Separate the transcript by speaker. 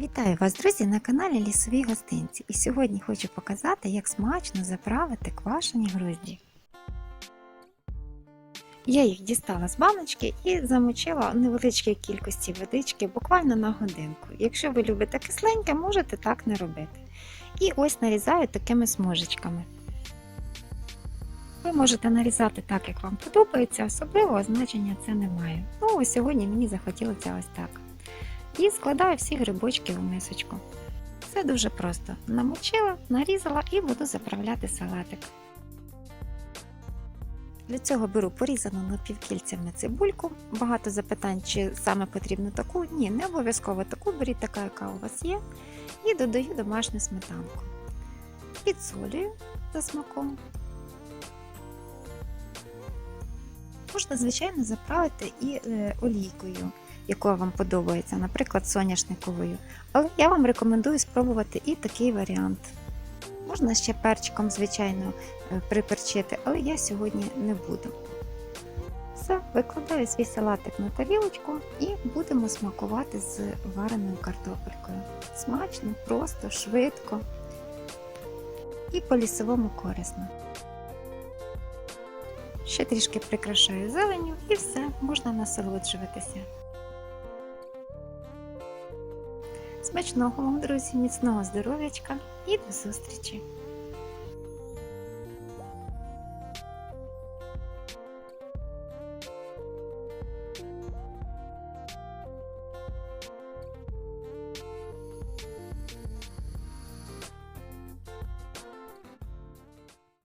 Speaker 1: Вітаю вас, друзі, на каналі Лісові гостинці. І сьогодні хочу показати, як смачно заправити квашені грузді. Я їх дістала з баночки і замочила в невеличкій кількості водички буквально на годинку. Якщо ви любите кисленьке, можете так не робити. І ось нарізаю такими смужечками. Ви можете нарізати так, як вам подобається, особливого значення це не має. Ну, сьогодні мені захотілося ось так. І складаю всі грибочки в мисочку. Все дуже просто. Намочила, нарізала і буду заправляти салатик. Для цього беру порізану напівкільцями цибульку. Багато запитань, чи саме потрібно таку. Ні, не обов'язково таку, беріть така, яка у вас є. І додаю домашню сметанку. Підсолюю за смаком. Можна, звичайно, заправити і е, олійкою, яка вам подобається, наприклад, соняшниковою. Але я вам рекомендую спробувати і такий варіант. Можна ще перчиком, звичайно, е, приперчити, але я сьогодні не буду. Все, викладаю свій салатик на тарілочку і будемо смакувати з вареною картопелькою. Смачно, просто, швидко і по-лісовому корисно. Ще трішки прикрашаю зеленю і все, можна насолоджуватися. Смачного вам, друзі, міцного здоров'ячка і до зустрічі!